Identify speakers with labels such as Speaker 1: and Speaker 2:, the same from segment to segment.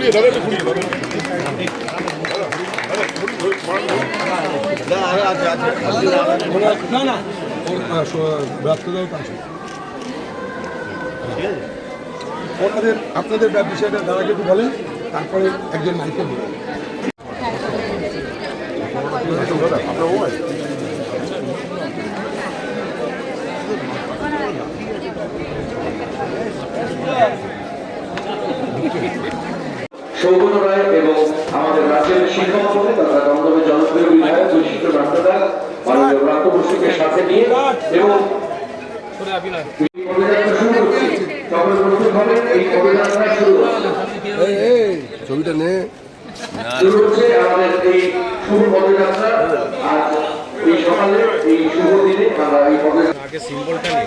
Speaker 1: ঘুরিয়ে দাদা একটু ঘুরিয়ে দাদা
Speaker 2: না না। ব্যর্থতাও আছে ওনাদের আপনাদের বিষয়টা দাদাকে একটু বলেন তারপরে একজন মাইকে বলেন।
Speaker 3: সৌগত রায় এবং আমাদের রাজ্যের শিক্ষামন্ত্রী তথা দমদমের জনপ্রিয় বিধায়ক বিশিষ্ট ডাক্তার মাননীয় প্রাপ্ত বসুকে সাথে নিয়ে এবং
Speaker 2: ছবিটা নে।
Speaker 3: শুরু হচ্ছে আমাদের এই শুভ পদযাত্রা। আজ এই সকালে এই শুভ দিনে আমরা এই পদযাত্রা
Speaker 4: আগে সিম্বলটা নেই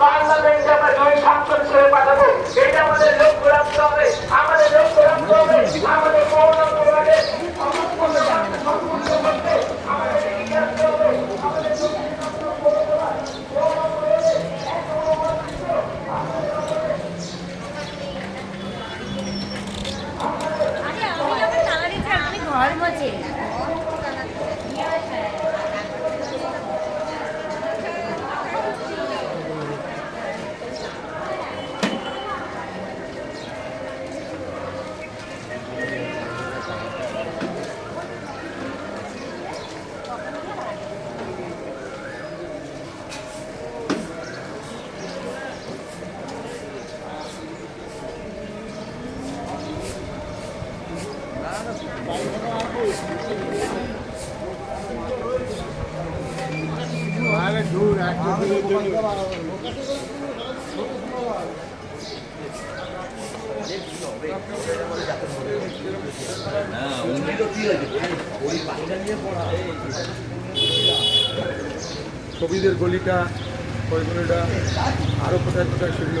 Speaker 5: পার্লামেন্টে আমরা দুই সাংসদ ছেড়ে পাঠাবো এটা আমাদের লক্ষ্য রাখতে হবে আমাদের লক্ষ্য রাখতে হবে আমাদের করোনা প্রভাবে আমাদের এগিয়ে আসতে হবে আমাদের
Speaker 6: আরে আমি যখন তালা দিচ্ছি আমি ঘর মোছে
Speaker 2: ছবিদের গলিটা ওই গলিটা আরও কোথায় কোথায় সেগুলো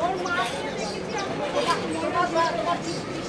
Speaker 7: ওর মা দেখেছি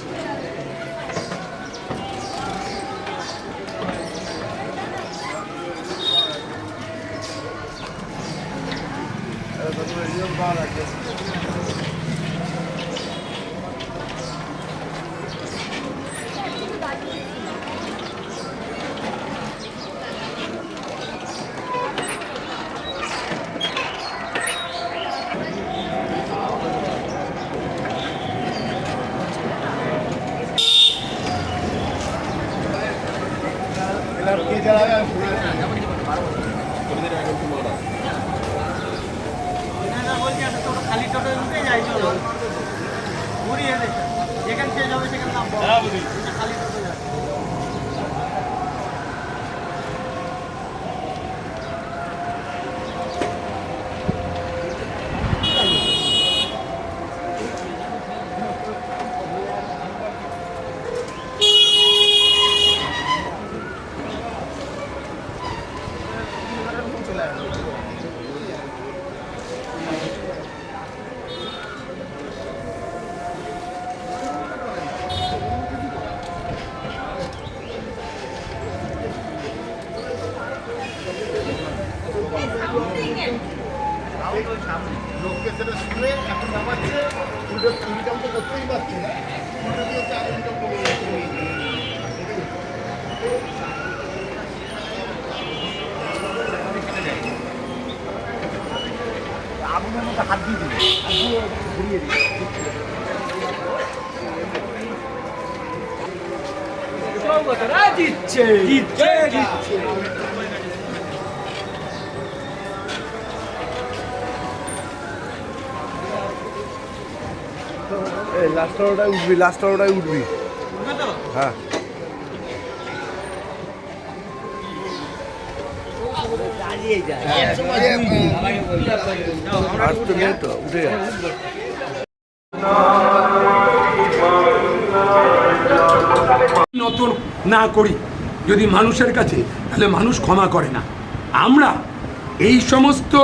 Speaker 7: Gracias.
Speaker 8: লোককে সেটা শুনে এখন নামাচ্ছে উল্টো ইনকাম তো করতেই পারছে। না উল্টো দিয়ে হচ্ছে ইনকাম কমে আগুনের মধ্যে হাত দিয়ে দিবে হাত দিয়ে ঘুরিয়ে দিবে
Speaker 7: দিচ্ছে দিচ্ছে দিচ্ছে
Speaker 9: লাস্ট ওটাই উঠবি লাস্ট ওটাই উঠবি। হ্যাঁ।
Speaker 2: নতুন না করি, যদি মানুষের কাছে, তাহলে মানুষ ক্ষমা করে না। আমরা এই সমস্ত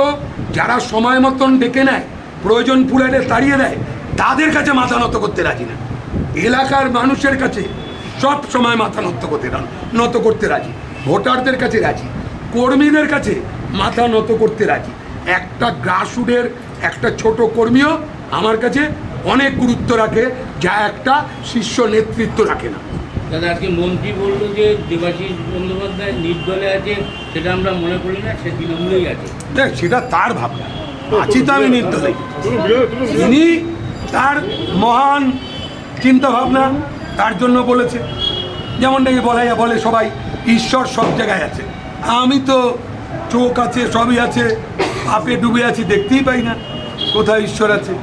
Speaker 2: যারা সময় মতন ডেকে নেয়, প্রয়োজন পুরালে তাড়িয়ে দেয় তাদের কাছে মাথা নত করতে রাজি না। এলাকার মানুষের কাছে সব সময় মাথা নত করতে নত করতে রাজি। ভোটারদের কাছে রাজি। কর্মীদের কাছে মাথা নত করতে রাজি। একটা গ্রাসরুটের একটা ছোট কর্মীও আমার কাছে অনেক গুরুত্ব রাখে যা একটা শীর্ষ নেতৃত্ব রাখে না।
Speaker 10: দাদা আজকে মন্ত্রী বলল যে দেবাশিস বন্দ্যোপাধ্যায় নির্দলে আছে সেটা আমরা মনে করি না সে তৃণমূলেই আছে।
Speaker 2: দেখ সেটা তার ভাবনা। আছি তো আমি নির্দলে। তিনি তার মহান চিন্তা ভাবনা তার জন্য বলেছে। যেমন নাকি বলা যায়, বলে সবাই, ঈশ্বর সব জায়গায় আছে। আমি তো চোখ আছে, সবই আছে, পাপে ডুবে আছি, দেখতেই পাই না কোথায় ঈশ্বর আছে।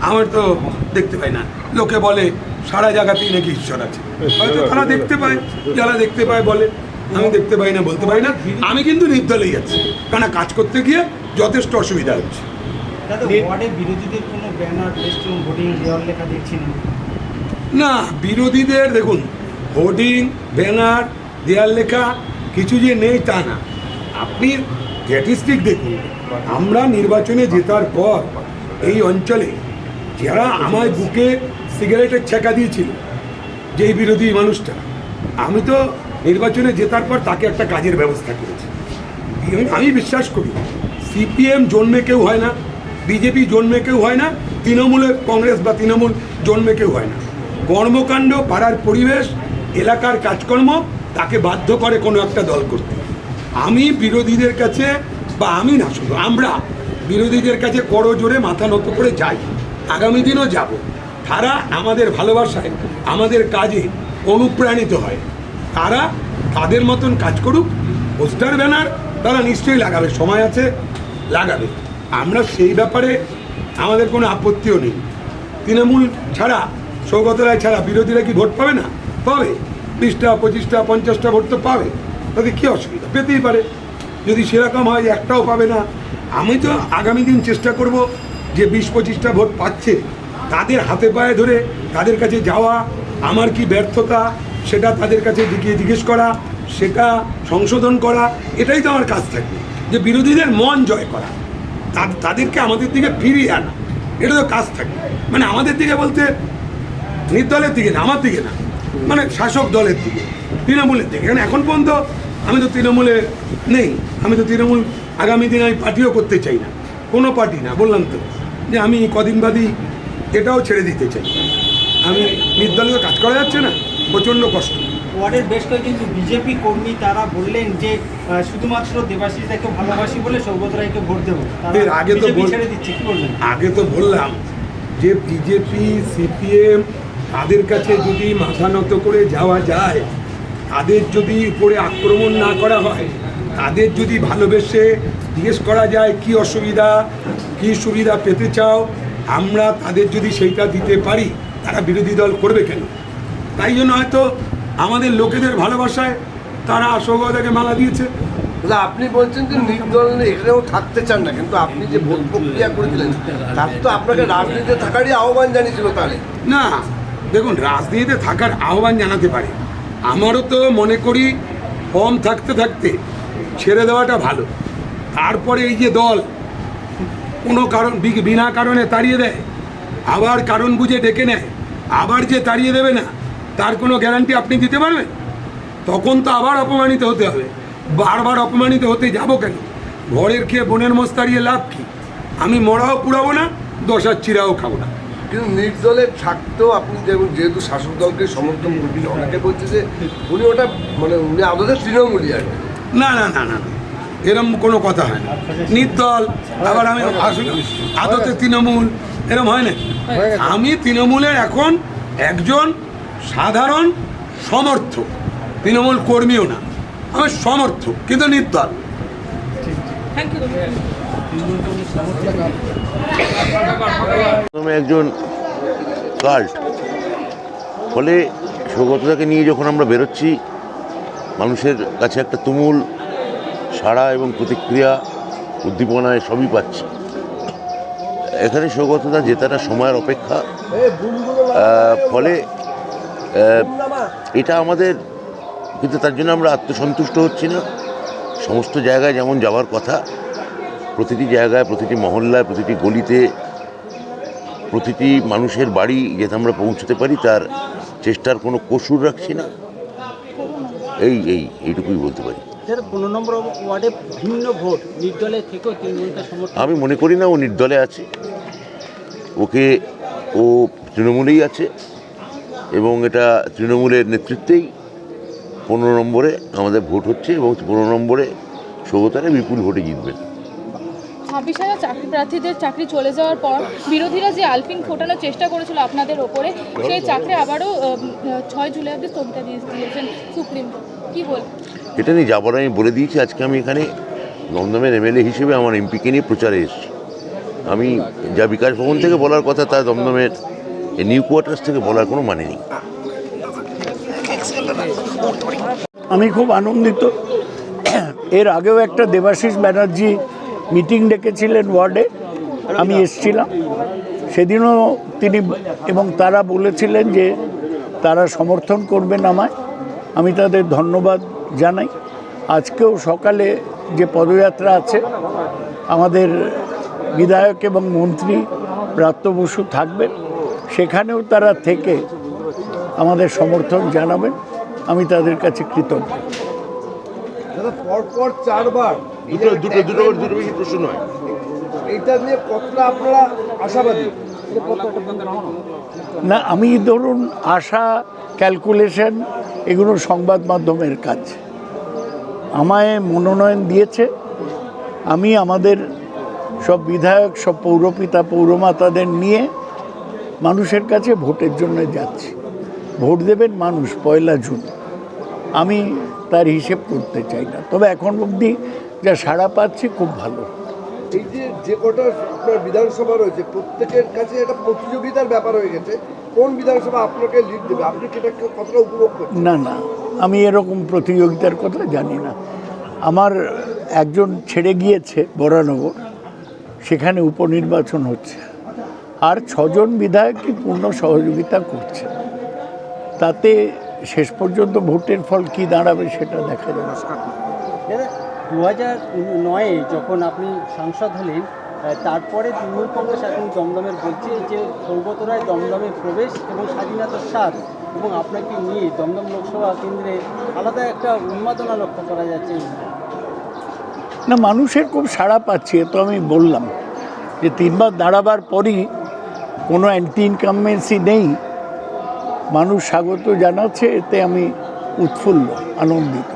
Speaker 2: আমার তো দেখতে পাই না। লোকে বলে, সারা জায়গাতেই নাকি ঈশ্বর আছে। হয়তো তারা দেখতে পায়, যারা দেখতে পায় বলে, আমি দেখতে পাই না, বলতে পারি না। আমি কিন্তু নির্দলেই আছি। কেন কাজ করতে গিয়ে যথেষ্ট অসুবিধা হচ্ছে।
Speaker 7: না
Speaker 2: বিরোধীদের দেখুন হোর্ডিং ব্যানার দেয়াল লেখা কিছু যে নেই তা না। আপনি স্ট্যাটিস্টিক দেখুন আমরা নির্বাচনে জেতার পর এই অঞ্চলে যারা আমার বুকে সিগারেটের ছেঁকা দিয়েছিল যেই বিরোধী মানুষটা আমি তো নির্বাচনে জেতার পর তাকে একটা কাজের ব্যবস্থা করেছি। আমি বিশ্বাস করি সিপিএম জন্মে কেউ হয় না। বিজেপি জন্মে কেউ হয় না তৃণমূলের কংগ্রেস বা তৃণমূল জন্মে কেউ হয় না। কর্মকাণ্ড, পাড়ার পরিবেশ, এলাকার কাজকর্ম, তাকে বাধ্য করে কোনো একটা দল করতে। আমি বিরোধীদের কাছে বা আমি না, শুধু আমরা বিরোধীদের কাছে করো জোরে মাথা নত করে যাই। আগামী দিনও যাব। তারা আমাদের ভালোবাসায়, আমাদের কাজে অনুপ্রাণিত হয়। তারা তাদের মতন কাজ করুক, পোস্টার, ব্যানার তারা নিশ্চয়ই লাগাবে, সময় আছে, লাগাবে। সেই ব্যাপারে আমাদের কোনো আপত্তিও নেই। তৃণমূল ছাড়া, সৌগত রায় ছাড়া বিরোধীরা কি ভোট পাবে না? পাবে। বিশটা, পঁচিশটা, পঞ্চাশটা ভোট তো পাবে। তাতে কী অসুবিধা? পেতেই পারে। যদি সেরকম হয়, একটাও পাবে না। আমি তো আগামী দিন চেষ্টা করব যে বিশ, পঁচিশটা ভোট পাচ্ছে, তাদের হাতে পায়ে ধরে তাদের কাছে যাওয়া, আমার কি ব্যর্থতা, সেটা তাদের কাছে জিজ্ঞে জিজ্ঞেস করা, সেটা সংশোধন করা, এটাই তো আমার কাজ থাকবে। যে বিরোধীদের মন জয় করা। তাদেরকে আমাদের দিকে ফিরিয়ে আনা। এটা তো কাজ থাকে। মানে আমাদের দিকে বলতে নির্দলের দিকে না, আমার দিকে না। মানে শাসক দলের দিকে, তৃণমূলের দিকে। কারণ এখন পর্যন্ত আমি তো তৃণমূলে নেই। আমি তো তৃণমূল আগামী দিনে আমি পার্টিও করতে চাই না। কোনো পার্টি না, বললাম তো যে আমি কদিন বাদই এটাও ছেড়ে দিতে চাই। আমি নির্দলীয় কাজ করা যাচ্ছে না, প্রচণ্ড কষ্ট।
Speaker 7: ওয়ার্ডের বেশ কয়েকজন বিজেপি কর্মী তারা বললেন যে শুধুমাত্র দেবাশিস ভালোবাসি বলে সৌগত রায়কে ভোট দেবো।
Speaker 2: আগে তো
Speaker 7: ছেড়ে দিচ্ছে কি বলবেন
Speaker 2: আগে তো বললাম যে বিজেপি সিপিএম তাদের কাছে যদি মাথা নত করে যাওয়া যায় তাদের যদি উপরে আক্রমণ না করা হয় তাদের যদি ভালোবেসে জিজ্ঞেস করা যায় কি অসুবিধা কি সুবিধা পেতে চাও আমরা তাদের যদি সেইটা দিতে পারি তারা বিরোধী দল করবে কেন? তাই জন্য হয়তো আমাদের লোকেদের ভালোবাসায় তারা সৌগতাকে মালা দিয়েছে।
Speaker 11: আপনি বলছেন যে নির্দল এখানেও থাকতে চান না কিন্তু আপনি যে ভোট প্রক্রিয়া করেছিলেন তার তো আপনাকে রাজনীতিতে থাকারই আহ্বান জানিয়েছিল তাহলে।
Speaker 2: না দেখুন রাজনীতিতে থাকার আহ্বান জানাতে পারে। আমারও তো মনে করি কম থাকতে থাকতে ছেড়ে দেওয়াটা ভালো। তারপরে এই যে দল কোনো কারণ বিনা কারণে তাড়িয়ে দেয়। আবার কারণ বুঝে ডেকে নেয়। আবার যে তাড়িয়ে দেবে না তার কোনো গ্যারান্টি আপনি দিতে পারবেন? তখন তো আবার অপমানিত হতে হবে। বারবার অপমানিত হতে যাব কেন? ঘরের খেয়ে বোনের মোষ তাড়িয়ে লাভ কি? আমি মরাও পুড়াবো না দশার চিরাও খাব না।
Speaker 11: কিন্তু নির্দলে থাকতেও আপনি যেহেতু শাসক দলকে সমর্থন করবেন অনেকে বলছে যে উনি ওটা মানে উনি আমাদের তৃণমূলী আর
Speaker 2: না না না না না। এরম কোনো কথা হয় না। নির্দল আবার আমি আসলে আদতে তৃণমূল এরম হয় না। আমি তৃণমূলের এখন একজন সাধারণ সমর্থক। তৃণমূল কর্মীও না। আমার সমর্থক কিন্তু নির্দল।
Speaker 12: প্রথমে একজন কাল্ট ফলে সৌগতদাকে নিয়ে যখন আমরা বেরোচ্ছি মানুষের কাছে একটা তুমুল সাড়া এবং প্রতিক্রিয়া উদ্দীপনায় সবই পাচ্ছি। এখানে সৌগতদা জেতাটা সময়ের অপেক্ষা। ফলে এটা আমাদের কিন্তু তার জন্য আমরা আত্মসন্তুষ্ট হচ্ছি না। সমস্ত জায়গায় যেমন যাওয়ার কথা প্রতিটি জায়গায় প্রতিটি মহল্লায় প্রতিটি গলিতে প্রতিটি মানুষের বাড়ি যাতে আমরা পৌঁছতে পারি তার চেষ্টার কোনো কসুর রাখছি না। এই এই এইটুকুই বলতে পারি।
Speaker 7: নম্বর ওয়ার্ডে ভিন্ন ভোট নির্দলের থেকেও
Speaker 12: আমি মনে করি না ও নির্দলে আছে। ওকে ও তৃণমূলেই আছে। এবং এটা তৃণমূলের নেতৃত্বেই পনেরো নম্বরে আমাদের ভোট হচ্ছে এবং পনেরো নম্বরে সৌগতারে বিপুল ভোটে জিতবেন
Speaker 13: ছাব্বিশ হাজার চাকরি প্রার্থীদের চাকরি চলে যাওয়ার পর বিরোধীরা যে আলপিন ফোটানোর চেষ্টা করেছিল আপনাদের ওপরে সেই চাকরি আবারও ছয় জুলাই অব্দি স্থগিত দিয়ে দিয়েছেন সুপ্রিম কোর্ট। কী বল?
Speaker 12: এটা নিয়ে যাবার আমি বলে দিয়েছি আজকে আমি এখানে দমদমের এমএলএ হিসেবে আমার এমপিকে নিয়ে প্রচারে এসেছি। আমি যা বিকাশ ভবন থেকে বলার কথা তা দমদমের এই নিউ কোয়ার্টার্স থেকে বলার কোনো মানে নেই।
Speaker 14: আমি খুব আনন্দিত। এর আগেও একটা দেবাশিস ব্যানার্জি মিটিং ডেকেছিলেন ওয়ার্ডে। আমি এসছিলাম। সেদিনও তিনি এবং তারা বলেছিলেন যে তারা সমর্থন করবেন আমায়। আমি তাদের ধন্যবাদ জানাই। আজকেও সকালে যে পদযাত্রা আছে, আমাদের বিধায়ক এবং মন্ত্রী ব্রাত্য বসু থাকবেন। সেখানেও তারা থেকে আমাদের সমর্থন জানাবেন। আমি তাদের কাছে কৃতজ্ঞ।
Speaker 11: পরপর চারবার
Speaker 12: দুটো দুটো দুটো দুটো প্রশ্ন নয়।
Speaker 11: এইটা নিয়ে কতটা আপনারা আশাবাদী?
Speaker 14: না আমি ধরুন আশা ক্যালকুলেশন এগুলো সংবাদ মাধ্যমের কাজ। আমায় মনোনয়ন দিয়েছে। আমি আমাদের সব বিধায়ক সব পৌরপিতা পৌরমাতাদের নিয়ে মানুষের কাছে ভোটের জন্য যাচ্ছি। ভোট দেবেন মানুষ পয়লা জুন। আমি তার হিসেব করতে চাই না। তবে এখন অবধি যা সাড়া পাচ্ছি খুব ভালো।
Speaker 11: এই যে যে কটা আপনার বিধানসভা রয়েছে প্রত্যেকের কাছে একটা প্রতিযোগিতার ব্যাপার হয়ে গেছে। কোন বিধানসভা আপনাকে লিড দেবে? আপনি সেটা কতটা উপভোগ করছেন?
Speaker 14: না না। আমি এরকম প্রতিযোগিতার কথা জানি না। আমার একজন ছেড়ে গিয়েছে বরানগর। সেখানে উপনির্বাচন হচ্ছে। আর ছজন বিধায়কই পূর্ণ সহযোগিতা করছে? তাতে শেষ পর্যন্ত ভোটের ফল কি দাঁড়াবে সেটা দেখা যাবে।
Speaker 7: দু হাজার নয়ে যখন আপনি সাংসদ হলেন তারপরে তৃণমূল কংগ্রেস এখন দমদমের বলছে যে সৌগত রায় দমদমে প্রবেশ এবং স্বাধীনতার স্বাদ এবং আপনাকে নিয়ে দমদম লোকসভা কেন্দ্রে আলাদা একটা উন্মাদনা লক্ষ্য করা যাচ্ছে।
Speaker 14: না মানুষের খুব সাড়া পাচ্ছে তো আমি বললাম যে তিনবার দাঁড়াবার পরই কোনো অ্যান্টি ইনকামেন্সি নেই। মানুষ স্বাগত জানাচ্ছে এতে আমি উৎফুল্ল আনন্দিত।